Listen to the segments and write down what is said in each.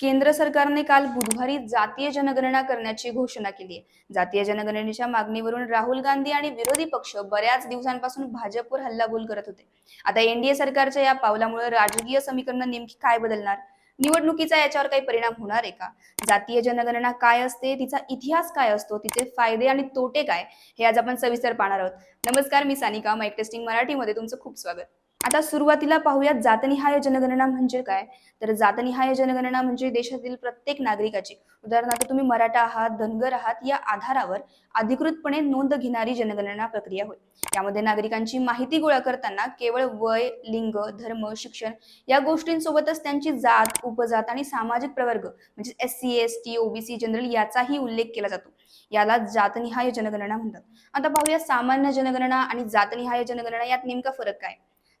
केंद्र सरकारने काल बुधवारी जातीय जनगणना करण्याची घोषणा केली आहे. जातीय जनगणनेच्या मागणीवरून राहुल गांधी आणि विरोधी पक्ष बऱ्याच दिवसांपासून भाजपवर हल्लाबोल करत होते. आता एनडीए सरकारच्या या पावलामुळे राजकीय समीकरण नेमकी काय बदलणार? निवडणुकीचा याच्यावर काही परिणाम होणार आहे का? जातीय जनगणना काय असते? तिचा इतिहास काय असतो? तिचे फायदे आणि तोटे काय? हे आज आपण सविस्तर पाहणार आहोत. नमस्कार मी सानिका. माईक टेस्टिंग मराठीमध्ये तुमचं खूप स्वागत. आता सुरुवातीला पाहूयात जातनिहाय जनगणना म्हणजे काय? तर जातनिहाय जनगणना म्हणजे देशातील प्रत्येक नागरिकाची. उदाहरणार्थ तुम्ही मराठा आहात धनगर आहात या आधारावर अधिकृतपणे नोंद घेणारी जनगणना प्रक्रिया होय. यामध्ये नागरिकांची माहिती गोळा करताना केवळ वय लिंग धर्म शिक्षण या गोष्टींसोबतच त्यांची जात उपजात आणि सामाजिक प्रवर्ग म्हणजे S C S T OBC general याचाही उल्लेख केला जातो. याला जातनिहाय जनगणना म्हणतात. आता पाहूया सामान्य जनगणना आणि जातनिहाय जनगणना यात नेमका फरक काय?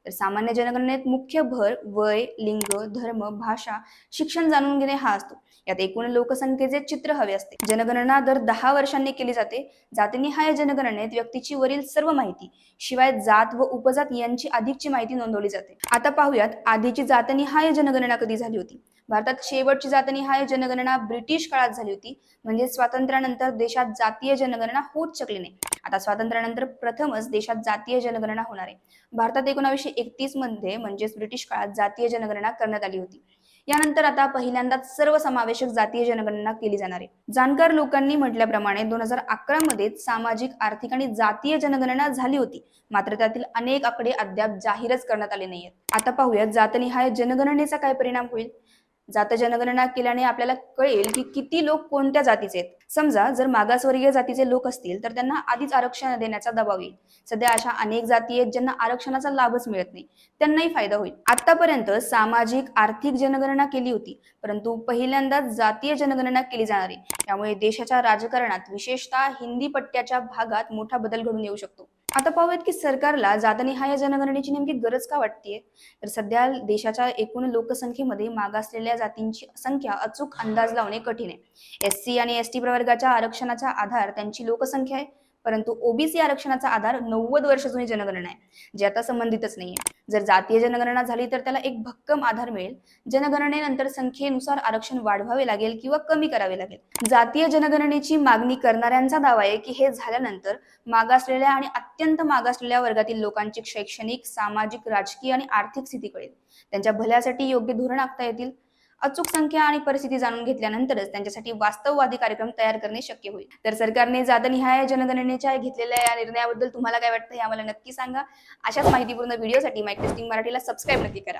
तर सामान्य जनगणनेत मुख्य भर वय लिंग धर्म भाषा शिक्षण जाणून घेणे हा असतो. यात एकूण लोकसंख्येचे चित्र हवे असते. जनगणना दर दहा वर्षांनी केली जाते. जातीनिहाय जनगणनेत व्यक्तीची वरील सर्व माहिती शिवाय जात व उपजात यांची अधिकची माहिती नोंदवली जाते. आता पाहूयात आधीची जातनिहाय जनगणना कधी झाली होती? भारतात शेवटची जातनिहाय जनगणना ब्रिटिश काळात झाली होती. म्हणजे स्वातंत्र्यानंतर देशात जातीय जनगणना होत शकली नाही. आता स्वातंत्र्यानंतर प्रथमच देशात जातीय जनगणना होणार आहे. भारतात एकोणावीसशे एकतीसमध्ये म्हणजेच ब्रिटिश काळात जातीय जनगणना करण्यात आली होती. यानंतर आता पहिल्यांदाच सर्वसमावेशक जातीय जनगणना केली जाणार आहे. जाणकार लोकांनी म्हटल्याप्रमाणे दोन हजार अकरा मध्ये सामाजिक आर्थिक आणि जातीय जनगणना झाली होती. मात्र त्यातील अनेक आकडे अद्याप जाहीरच करण्यात आले नाहीयेत. आता पाहूयात जातनिहाय जनगणनेचा काय परिणाम होईल? जात जनगणना केल्याने आपल्याला कळेल की किती लोक कोणत्या जातीचे आहेत. समजा जर मागासवर्गीय जातीचे लोक असतील तर त्यांना आधीच आरक्षण देण्याचा दबाव येईल. सध्या अशा अनेक जाती आहेत ज्यांना आरक्षणाचा लाभच मिळत नाही. त्यांनाही फायदा होईल. आतापर्यंत सामाजिक आर्थिक जनगणना केली होती परंतु पहिल्यांदाच जातीय जनगणना केली जाणार आहे. त्यामुळे देशाच्या राजकारणात विशेषतः हिंदी पट्ट्याच्या भागात मोठा बदल घडून येऊ शकतो. आता पाहूयात की सरकारला जातनिहाय जनगणनेची नेमकी गरज का वाटते तर सध्या देशाच्या एकूण लोकसंख्येमध्ये मागासलेल्या जातींची संख्या अचूक अंदाज लावणे कठीण आहे. एस सी आणि एस टी प्रवर्गाच्या आरक्षणाचा आधार त्यांची लोकसंख्या आहे. परंतु ओबीसी आरक्षणाचा आधार नव्वद वर्ष जुनी जनगणना आहे जे आता संबंधितच नाहीये. जर जातीय जनगणना झाली तर त्याला एक भक्कम आधार मिळेल. जनगणनेनंतर संख्येनुसार आरक्षण वाढवावे लागेल किंवा कमी करावे लागेल. जातीय जनगणनेची मागणी करणाऱ्यांचा दावा आहे की हे झाल्यानंतर मागासलेल्या आणि अत्यंत मागासलेल्या वर्गातील लोकांची शैक्षणिक सामाजिक राजकीय आणि आर्थिक स्थिती कळेल. त्यांच्या भल्यासाठी योग्य धोरण आखता येतील. अचूक संख्या आणि परिस्थिती जाणून घेतल्यानंतरच त्यांच्यासाठी वास्तववादी कार्यक्रम तयार करणे शक्य होईल. तर सरकारने जातनिहाय जनगणनेच्या घेतलेल्या या निर्णयाबद्दल तुम्हाला काय वाटतं हे आम्हाला नक्की सांगा. अशाच माहितीपूर्ण व्हिडिओसाठी माईक टेस्टिंग मराठीला सबस्क्राईब नक्की करा.